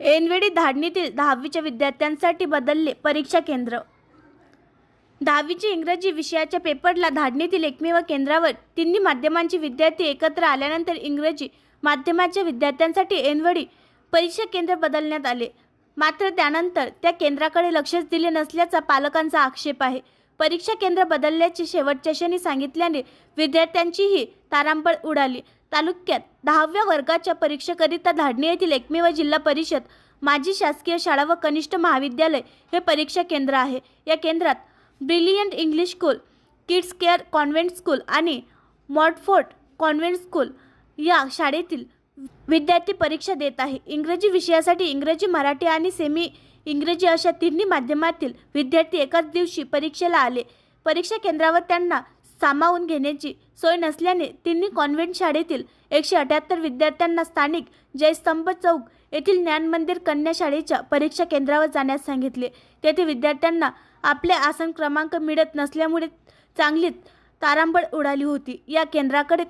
ऐनवेळी धाडणीतील दहावीच्या विद्यार्थ्यांसाठी बदलले परीक्षा केंद्र. दहावीची इंग्रजी विषयाच्या पेपरला धाडणीतील एकमेव केंद्रावर तिन्ही माध्यमांचे विद्यार्थी एकत्र आल्यानंतर इंग्रजी माध्यमाच्या विद्यार्थ्यांसाठी ऐनवेळी परीक्षा केंद्र बदलण्यात आले. मात्र त्यानंतर त्या केंद्राकडे लक्षच दिले नसल्याचा पालकांचा आक्षेप आहे. परीक्षा केंद्र बदलल्याचे शेवटच्या क्षणी सांगितल्याने विद्यार्थ्यांचीही तारांबळ उडाली. तालुक्यात दहाव्या वर्गाच्या परीक्षेकरिता धाडणी येथील एकमेव जिल्हा परिषद माजी शासकीय शाळा व कनिष्ठ महाविद्यालय हे परीक्षा केंद्र आहे. या केंद्रात brilliant English school kids care convent school आणि मॉडफोर्ट कॉन्व्हेंट स्कूल या शाळेतील विद्यार्थी परीक्षा देत आहे. इंग्रजी विषयासाठी इंग्रजी मराठी आणि सेमी इंग्रजी अशा तिन्ही माध्यमातील विद्यार्थी एकाच दिवशी परीक्षेला आले. परीक्षा केंद्रावर त्यांना सामावून घेण्याची सोय नसल्याने तिन्ही कॉन्व्हेंट शाळेतील एकशे अठ्याहत्तर विद्यार्थ्यांना स्थानिक जयस्तंभ चौक येथील ज्ञान मंदिर कन्या शाळेच्या परीक्षा केंद्रावर जाण्यास सांगितले. तेथे विद्यार्थ्यांना आपले आसन क्रमांक मिळत नसल्यामुळे चांगलीच तारांबळ उडाली होती. या केंद्राकडे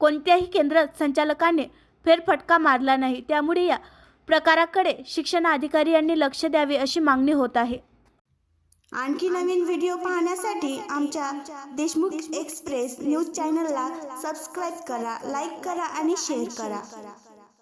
कोणत्याही केंद्र संचालकाने फेरफटका मारला नाही. त्यामुळे या प्रकाराकडे शिक्षण अधिकारी यांनी लक्ष द्यावे अशी मागणी होत आहे. आणखी नवीन व्हिडिओ पाहण्यासाठी आमच्या देशमुख एक्सप्रेस न्यूज चॅनलला सबस्क्राईब करा लाईक करा आणि शेअर करा.